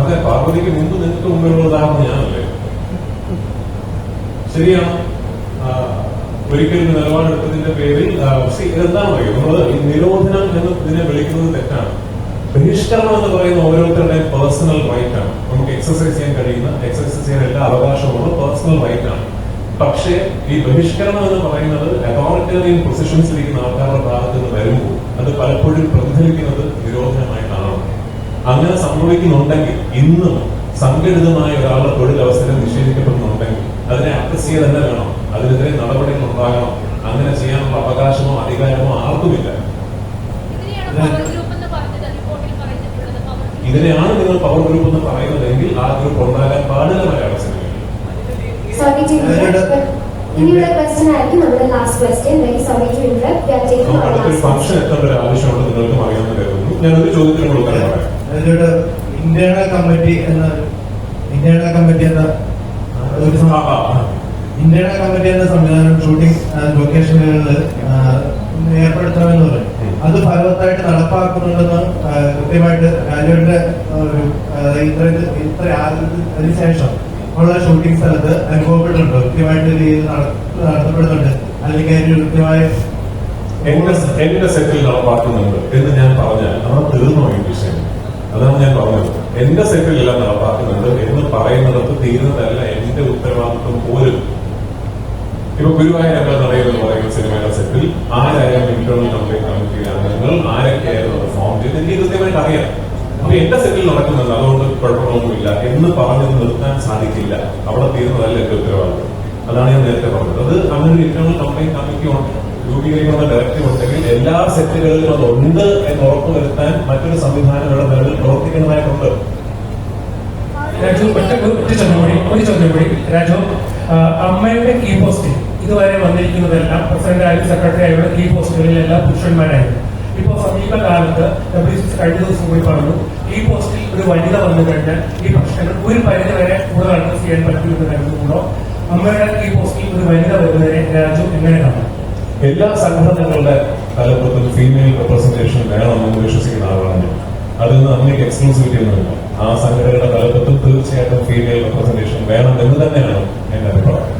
അതെ പാർവതിക്ക് മുമ്പ് നിങ്ങൾക്ക് മുമ്പിലുള്ള ഉദാഹരണം ഞാനല്ലേ? ശരിയാണ്. ഒരിക്കലും നിലപാടെടുത്തതിന്റെ പേരിൽ see, ഇതെന്താണെന്ന് ഈ നിരോധനം എന്ന് ഇതിനെ വിളിക്കുന്നത് തെറ്റാണ്. ബഹിഷ്കരണം എന്ന് പറയുന്ന ഓരോരുത്തരുടെയും പേഴ്സണൽ റൈറ്റ് ആണ്. നമുക്ക് എക്സസൈസ് ചെയ്യാൻ കഴിയുന്ന എക്സസൈസ് ചെയ്യാൻ എല്ലാ അവകാശമുള്ള പേഴ്സണൽ റൈറ്റ് ആണ്. പക്ഷേ ഈ ബഹിഷ്കരണം എന്ന് പറയുന്നത് അതോറിറ്റേറിയൻ പൊസിഷൻസിലിരിക്കുന്ന ആൾക്കാരുടെ ഭാഗത്ത് നിന്ന് വരുമ്പോൾ അത് പലപ്പോഴും പ്രതിഫലിക്കുന്നത് നിരോധനമായിട്ടാണ്. അങ്ങനെ സംഭവിക്കുന്നുണ്ടെങ്കിൽ ഇന്നും സംഘടിതമായ ഒരാളുടെ തൊഴിലവസരം നിഷേധിക്കപ്പെടുന്നുണ്ടെങ്കിൽ അതിനെ അഡ്രസ് ചെയ്യുക തന്നെ വേണം. അതിനെതിരെ നടപടികൾ ഉണ്ടാകണം. അങ്ങനെ ചെയ്യാനുള്ള അവകാശമോ അധികാരമോ ആർക്കുമില്ല. ഇതിനെയാണ് പവർ ഗ്രൂപ്പ് എന്ന് പറഞ്ഞത്. റിപ്പോർട്ടിൽ പറഞ്ഞിട്ടുള്ളത് ഇതിനെയാണ് നിങ്ങൾ പവർ ഗ്രൂപ്പ് എന്ന് പറയുന്നതെങ്കിൽ ആ ഗ്രൂപ്പ് ഉണ്ടാകാൻ പാടില്ല മലയാള ഇനിയുള്ള ക്വസ്റ്റ്യൻ ആയിരിക്കും നമ്മുടെ last question very sorry to interrupt function എത്തേണ്ട ഒരു ആവശ്യമുണ്ട് നിങ്ങൾക്കും അറിയാമെന്ന് കരുതുന്നു ഞാൻ ഒരു ചോദ്യത്തിന് കൊടുക്കാൻ പറയാം. അതിലൂടെ ഇന്റേണൽ കമ്മിറ്റി എന്ന ഇന്റേണൽ കമ്മിറ്റി എന്ന ഒരു ഇന്റേണൽ കമ്മിറ്റി എന്ന സംവിധാനം ഷൂട്ടിംഗ് ലൊക്കേഷനുകളിൽ ഏർപ്പെടുത്തണമെന്ന് പറയും. അത് ഫലവത്തായിട്ട് നടപ്പാക്കുന്നുണ്ടെന്ന് കൃത്യമായിട്ട് രാജുവിന്റെ ഒരു ഇത്ര ഇത്ര ആദ്യത്തിന് അതിനുശേഷം ഉള്ള ഷൂട്ടിംഗ് സ്ഥലത്ത് അനുഭവപ്പെട്ടിട്ടുണ്ട്. കൃത്യമായിട്ട് രീതിയിൽ നട- നടത്തപ്പെടുന്നുണ്ട്. അല്ലെങ്കിൽ അതിന് കൃത്യമായ എങ്ങനെ എന്റെ സെറ്റിൽ നടപ്പാക്കുന്നുണ്ട് എന്ന് ഞാൻ പറഞ്ഞാൽ നമ്മൾ തീർന്നു ഈ വിഷയം? അതാണ് ഞാൻ പറഞ്ഞത്. എന്റെ സെറ്റിലെല്ലാം നടപ്പാക്കുന്നുണ്ട് എന്ന് പറയുന്നിടത്ത് തീരുന്നതല്ല എന്റെ ഉത്തരവാദിത്വം പോലും. ഇപ്പൊ ഗുരുവായൂർ നടയെന്ന് പറയുന്ന സിനിമയുടെ സെറ്റിൽ ആരായാലും ഇന്റേണൽ കംപ്ലൈന്റ് കമ്മിറ്റിയിലെ അംഗങ്ങൾ ആരൊക്കെയായിരുന്നു ഫോം ചെയ്ത് എനിക്ക് കൃത്യമായിട്ട് അറിയാം. അപ്പൊ എന്റെ സെറ്റിൽ നടക്കുന്നുണ്ട് അതുകൊണ്ട് കുഴപ്പമൊന്നുമില്ല എന്ന് പറഞ്ഞ് നിർത്താൻ സാധിക്കില്ല. അവിടെ തീരുന്നതല്ല എന്റെ ഉത്തരവാദിത്വം. അതാണ് ഞാൻ നേരത്തെ പറഞ്ഞത്. അത് അങ്ങനെ ഒരു ഇന്റേണൽ കംപ്ലൈന്റ് കമ്മിറ്റി ഉണ്ട് രൂപീകരിക്കുന്ന ഡയറക്ടീവ് ഉണ്ടെങ്കിൽ എല്ലാ സെറ്റുകളിലും അത് ഉണ്ട് എന്ന് ഉറപ്പുവരുത്താൻ മറ്റൊരു സംവിധാനം ഇവിടെ നിലവിൽ പ്രവർത്തിക്കുന്നതായിട്ടുണ്ട്. രാജു ഒറ്റ ഒറ്റ ചോദ്യം ഒരു ചോദ്യം രാജു അമ്മയുടെ കീ പോസ്റ്റിൽ ഇതുവരെ വന്നിരിക്കുന്നതെല്ലാം പ്രസിഡന്റ് ആയാലും സെക്രട്ടറി ആയാലും കീ പോസ്റ്റുകളിൽ എല്ലാ പുരുഷന്മാരായിരുന്നു. ഇപ്പോൾ സമീപകാലത്ത് കഴിഞ്ഞ ദിവസം കൂടി പറഞ്ഞു ഈ പോസ്റ്റിൽ ഒരു വനിത വന്നു കഴിഞ്ഞാൽ ഈ പ്രശ്നങ്ങൾ ഒരു പരിധി വരെ കൂടുതൽ അഡ്രസ് ചെയ്യാൻ പറ്റുമെന്ന് കരുതുന്നുണ്ടോ? അമ്മയുടെ ഈ പോസ്റ്റിൽ ഒരു വനിത വരുന്നതിനെ രാജു എങ്ങനെ കാണും? എല്ലാ സംഘടനകളുടെ തലപ്പത്തും ഫീമെയിൽ റെപ്രസെന്റേഷൻ വേണമെന്ന് വിശ്വസിക്കുന്ന ആളാണ് ഞാൻ. അതിന് അമ്മയ്ക്ക് എക്സ്ക്ലൂസിവിറ്റി ഒന്നുമില്ല ആ സംഘടനയുടെ തലപ്പത്തും തീർച്ചയായിട്ടും ഫീമെയിൽ റെപ്രസെന്റേഷൻ വേണം എന്ന് തന്നെയാണ് എന്റെ അഭിപ്രായം.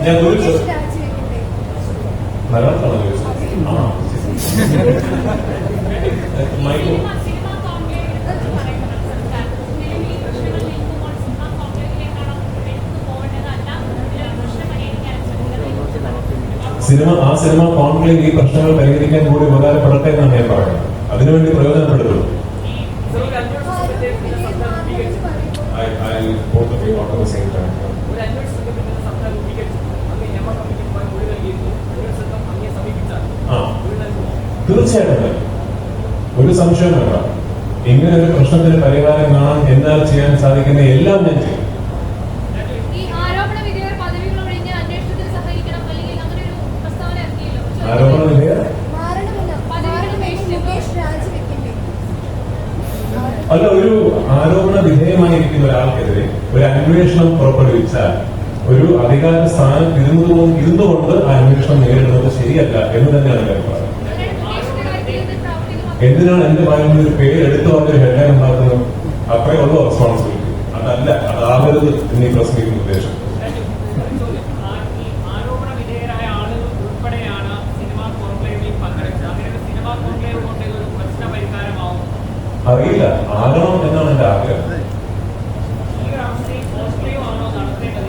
ഞാൻ ഒരു ചോ- മുകേഷ് രാജിവെക്കണ്ടേ? മലയാളത്തിലാണ് ചോദിച്ചത് ആ മൈക്കോ സിനിമ സിനിമ കോൺക്ലേവ് എടുത്ത് പറയുന്നത് സർക്കാർ നിലവിൽ ഈ പ്രശ്നങ്ങൾ നീക്കുമ്പോൾ സിനിമ കോൺക്ലേവിലേക്കാണ് എടുത്തു പോകേണ്ടതല്ല ഇതിലെ പ്രശ്നം പരിഹരിക്കാൻ ശ്രമിക്കുന്നത് സിനിമ ആ സിനിമ കോൺക്ലേവ് ഈ പ്രശ്നങ്ങൾ പരിഹരിക്കാൻ കൂടി ഉപകാരപ്പെടട്ടെ എന്നാണ് ഞാൻ പറയുന്നത്. അതിനുവേണ്ടി പ്രയോജനപ്പെടുത്തുള്ളൂ തീർച്ചയായിട്ടും ഒരു സംശയം വേണ്ട ഇങ്ങനെ ഒരു പ്രശ്നത്തിന് പരിഹാരം കാണാൻ എന്നാൽ ചെയ്യാൻ സാധിക്കുന്ന എല്ലാം ഞാൻ ചെയ്യും. അല്ല ഒരു ആരോപണ വിധേയമായിരിക്കുന്ന ഒരാൾക്കെതിരെ ഒരു അന്വേഷണം പുറപ്പെടുവിച്ചാൽ ഒരു അധികാര സ്ഥാനം ഇരുന്നു ഇരുന്നുകൊണ്ട് ആ അന്വേഷണം നേരിടുന്നത് ശരിയല്ല എന്ന് തന്നെയാണ് പ്രാവർത്തികമാക്കും എന്തിനാണ് എന്റെ ഭാഗം ഒരു പേര് എടുത്തു പറഞ്ഞൊരു ഹെഡ്ലൈൻ ഉണ്ടാക്കുന്നത്? അത്രേ ഉള്ളൂ റെസ്പോൺസിബിലിറ്റി അതല്ല അതാവരുത് എന്നീ പ്രസംഗിക്കുന്ന ഉദ്ദേശം ചോദ്യം ആ- ഈ ആരോപണ വിധേയരായ ആളുകൾ ഉൾപ്പെടെയാണ് സിനിമാ കോൺക്ലേവിൽ പങ്കെടുത്തത് അങ്ങനെ ഒരു സിനിമാ കോൺക്ലേവ് കൊണ്ട് ഒരു പ്രശ്ന പരിഹാരമാവും അറിയില്ല ആകണം എന്നാണ് എന്റെ ആഗ്രഹം ഈ ഒരു അവസ്ഥയിൽ കോൺക്ലേവ് ആണോ നടത്തേണ്ടത്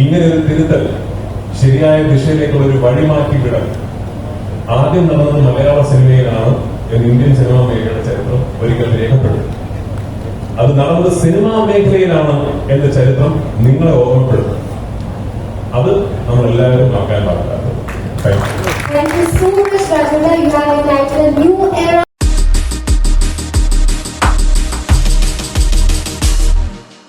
ഇങ്ങനെ ഒരു തിരുത്തൽ ശരിയായ ദിശയിലേക്കുള്ള ഒരു വഴിമാറ്റി വിടൽ. ആദ്യം നടന്നത് മലയാള സിനിമയിലാണ് എന്ന് ഇന്ത്യൻ സിനിമാ മേഖലയുടെ ചരിത്രം ഒരിക്കൽ രേഖപ്പെടും അത് നടന്നത് സിനിമാ മേഖലയിലാണ് എന്ന ചരിത്രം നിങ്ങളെ ഓർമ്മപ്പെടുത്തും. അത് നമ്മൾ എല്ലാവരും നോക്കാൻ പാടില്ല